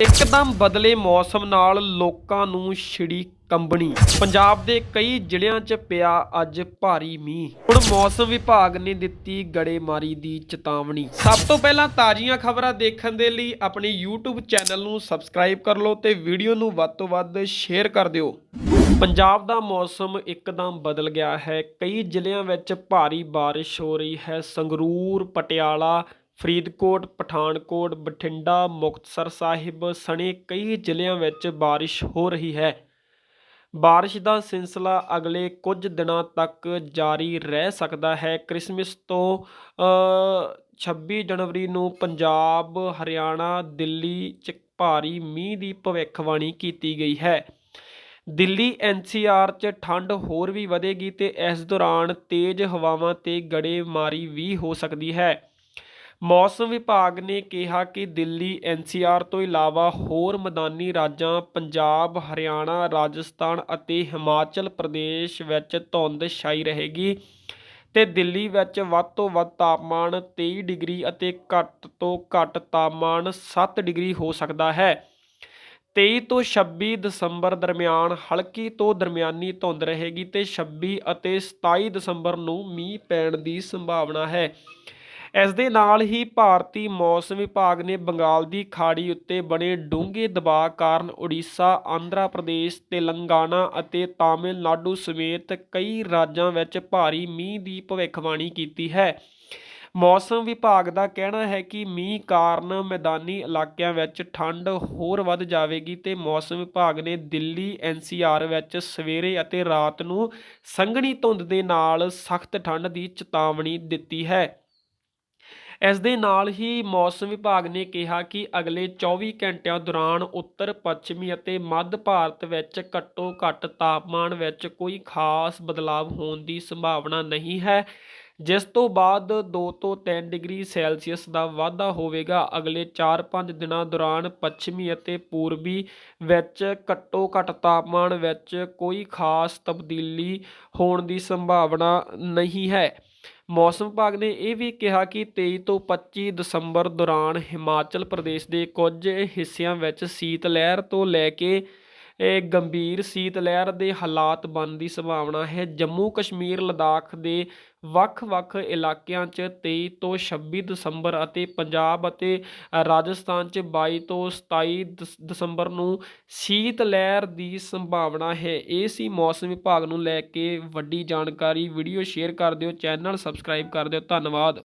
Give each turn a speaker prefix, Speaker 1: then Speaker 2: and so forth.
Speaker 1: ਇੱਕਦਮ ਬਦਲੇ ਮੌਸਮ ਨਾਲ ਲੋਕਾਂ ਨੂੰ ਛਿੜੀ ਕੰਬਣੀ। ਪੰਜਾਬ ਦੇ ਕਈ ਜ਼ਿਲ੍ਹਿਆਂ 'ਚ ਪਿਆ ਅੱਜ ਭਾਰੀ ਮੀਂਹ। ਹੁਣ ਮੌਸਮ ਵਿਭਾਗ ਨੇ ਦਿੱਤੀ ਗੜੇਮਾਰੀ ਦੀ ਚੇਤਾਵਨੀ। ਸਭ ਤੋਂ ਪਹਿਲਾਂ ਤਾਜ਼ੀਆਂ ਖਬਰਾਂ ਦੇਖਣ ਦੇ ਲਈ ਆਪਣੇ YouTube ਚੈਨਲ ਨੂੰ ਸਬਸਕ੍ਰਾਈਬ ਕਰ ਲਓ ਤੇ ਵੀਡੀਓ ਨੂੰ ਵੱਧ ਤੋਂ ਵੱਧ ਸ਼ੇਅਰ ਕਰ ਦਿਓ। ਪੰਜਾਬ ਦਾ ਮੌਸਮ ਇੱਕਦਮ ਬਦਲ ਗਿਆ ਹੈ। ਕਈ ਜ਼ਿਲ੍ਹਿਆਂ ਵਿੱਚ ਭਾਰੀ ਬਾਰਿਸ਼ ਹੋ ਰਹੀ ਹੈ। ਸੰਗਰੂਰ, ਪਟਿਆਲਾ ਫਰੀਦਕੋਟ ਪਠਾਨਕੋਟ ਬਠਿੰਡਾ ਮੁਕਤਸਰ ਸਾਹਿਬ ਸਣੇ ਕਈ ਜ਼ਿਲ੍ਹਿਆਂ ਵਿੱਚ ਬਾਰਿਸ਼ ਹੋ ਰਹੀ ਹੈ। ਬਾਰਿਸ਼ ਦਾ ਸਿਲਸਿਲਾ ਅਗਲੇ ਕੁਝ ਦਿਨਾਂ ਤੱਕ ਜਾਰੀ ਰਹਿ ਸਕਦਾ ਹੈ। ਕ੍ਰਿਸਮਸ ਤੋਂ ਅ, 26 ਜਨਵਰੀ ਨੂੰ ਪੰਜਾਬ ਹਰਿਆਣਾ ਦਿੱਲੀ 'ਚ ਭਾਰੀ ਮੀਂਹ ਦੀ ਭਵਿੱਖਬਾਣੀ ਕੀਤੀ ਗਈ ਹੈ। ਦਿੱਲੀ ਐਨਸੀਆਰ 'ਚ ਠੰਡ ਹੋਰ ਵੀ ਵਧੇਗੀ ਤੇ ਇਸ ਦੌਰਾਨ ਤੇਜ਼ ਹਵਾਵਾਂ ਤੇ ਗੜੇਮਾਰੀ ਵੀ ਹੋ ਸਕਦੀ ਹੈ। ਮੌਸਮ ਵਿਭਾਗ ਨੇ ਕਿਹਾ ਕਿ ਦਿੱਲੀ ਐਨਸੀਆਰ ਤੋਂ ਇਲਾਵਾ ਹੋਰ ਮੈਦਾਨੀ ਰਾਜਾਂ, ਪੰਜਾਬ, ਹਰਿਆਣਾ, ਰਾਜਸਥਾਨ ਅਤੇ ਹਿਮਾਚਲ ਪ੍ਰਦੇਸ਼ ਵਿੱਚ ਧੁੰਦ ਛਾਈ ਰਹੇਗੀ ਤੇ ਦਿੱਲੀ ਵਿੱਚ ਵੱਧ ਤੋਂ ਵੱਧ ਤਾਪਮਾਨ 23 ਡਿਗਰੀ ਅਤੇ ਘੱਟ ਤੋਂ ਘੱਟ ਤਾਪਮਾਨ 7 ਡਿਗਰੀ ਹੋ ਸਕਦਾ ਹੈ। 23 ਤੋਂ 26 ਦਸੰਬਰ ਦਰਮਿਆਨ ਹਲਕੀ ਤੋਂ ਦਰਮਿਆਨੀ ਧੁੰਦ ਰਹੇਗੀ ਤੇ 26 ਅਤੇ 27 ਦਸੰਬਰ ਨੂੰ ਮੀਂਹ ਪੈਣ ਦੀ ਸੰਭਾਵਨਾ ਹੈ। ਇਸ ਦੇ ਨਾਲ ਹੀ ਭਾਰਤੀ ਮੌਸਮ ਵਿਭਾਗ ਨੇ ਬੰਗਾਲ ਦੀ ਖਾੜੀ ਉੱਤੇ ਬਣੇ ਡੂੰਘੇ ਦਬਾਅ ਕਾਰਨ ਉੜੀਸਾ, ਆਂਧਰਾ ਪ੍ਰਦੇਸ਼, ਤੇਲੰਗਾਨਾ ਅਤੇ ਤਾਮਿਲਨਾਡੂ ਸਮੇਤ ਕਈ ਰਾਜਾਂ ਵਿੱਚ ਭਾਰੀ ਮੀਂਹ ਦੀ ਭਵਿੱਖਬਾਣੀ ਕੀਤੀ ਹੈ। ਮੌਸਮ ਵਿਭਾਗ ਦਾ ਕਹਿਣਾ ਹੈ ਕਿ ਮੀਂਹ ਕਾਰਨ ਮੈਦਾਨੀ ਇਲਾਕਿਆਂ ਵਿੱਚ ਠੰਡ ਹੋਰ ਵੱਧ ਜਾਵੇਗੀ ਤੇ ਮੌਸਮ ਵਿਭਾਗ ਨੇ ਦਿੱਲੀ ਐਨਸੀਆਰ ਵਿੱਚ ਸਵੇਰੇ ਅਤੇ ਰਾਤ ਨੂੰ ਸੰਘਣੀ ਧੁੰਦ ਦੇ ਨਾਲ ਸਖਤ ਠੰਡ ਦੀ ਚੇਤਾਵਨੀ ਦਿੱਤੀ ਹੈ। ਇਸ ਦੇ ਨਾਲ ਹੀ ਮੌਸਮ ਵਿਭਾਗ ਨੇ ਕਿਹਾ ਕਿ ਅਗਲੇ 24 ਘੰਟਿਆਂ ਦੌਰਾਨ ਉੱਤਰ, ਪੱਛਮੀ ਅਤੇ ਮੱਧ ਭਾਰਤ ਵਿੱਚ ਘੱਟੋ ਘੱਟ ਤਾਪਮਾਨ ਵਿੱਚ ਕੋਈ ਖਾਸ ਬਦਲਾਅ ਹੋਣ ਦੀ ਸੰਭਾਵਨਾ ਨਹੀਂ ਹੈ। ਜਿਸ ਤੋਂ ਬਾਅਦ 2 ਤੋਂ 3 ਡਿਗਰੀ ਸੈਲਸੀਅਸ ਦਾ ਵਾਧਾ ਹੋਵੇਗਾ। ਅਗਲੇ 4-5 ਦਿਨਾਂ ਦੌਰਾਨ ਪੱਛਮੀ ਅਤੇ ਪੂਰਬੀ ਵਿੱਚ ਘੱਟੋ ਘੱਟ ਤਾਪਮਾਨ ਵਿੱਚ ਕੋਈ ਖਾਸ ਤਬਦੀਲੀ ਹੋਣ ਦੀ ਸੰਭਾਵਨਾ ਨਹੀਂ ਹੈ। ਮੌਸਮ ਵਿਭਾਗ ਨੇ ਇਹ ਵੀ ਕਿਹਾ ਕਿ 23 ਤੋਂ 25 ਦਸੰਬਰ ਦੌਰਾਨ ਹਿਮਾਚਲ ਪ੍ਰਦੇਸ਼ ਦੇ ਕੁਝ ਹਿੱਸਿਆਂ ਵਿੱਚ ਸੀਤ ਲਹਿਰ ਤੋਂ ਲੈ ਕੇ ਇਹ ਗੰਭੀਰ ਸੀਤ ਲਹਿਰ ਦੇ ਹਾਲਾਤ ਬਣਨ ਦੀ ਸੰਭਾਵਨਾ ਹੈ। ਜੰਮੂ ਕਸ਼ਮੀਰ, ਲਦਾਖ ਦੇ ਵੱਖ-ਵੱਖ ਇਲਾਕਿਆਂ 'ਚ 23 ਤੋਂ 26 ਦਸੰਬਰ ਅਤੇ ਪੰਜਾਬ ਅਤੇ ਰਾਜਸਥਾਨ 'ਚ 22 ਤੋਂ 27 ਦਸ- ਦਸੰਬਰ ਨੂੰ ਸੀਤ ਲਹਿਰ ਦੀ ਸੰਭਾਵਨਾ ਹੈ। ਇਹ ਸੀ ਮੌਸਮ ਵਿਭਾਗ ਨੂੰ ਲੈ ਕੇ ਵੱਡੀ ਜਾਣਕਾਰੀ। ਵੀਡੀਓ ਸ਼ੇਅਰ ਕਰ ਦਿਓ, ਚੈਨਲ ਸਬਸਕ੍ਰਾਈਬ ਕਰ ਦਿਓ। ਧੰਨਵਾਦ।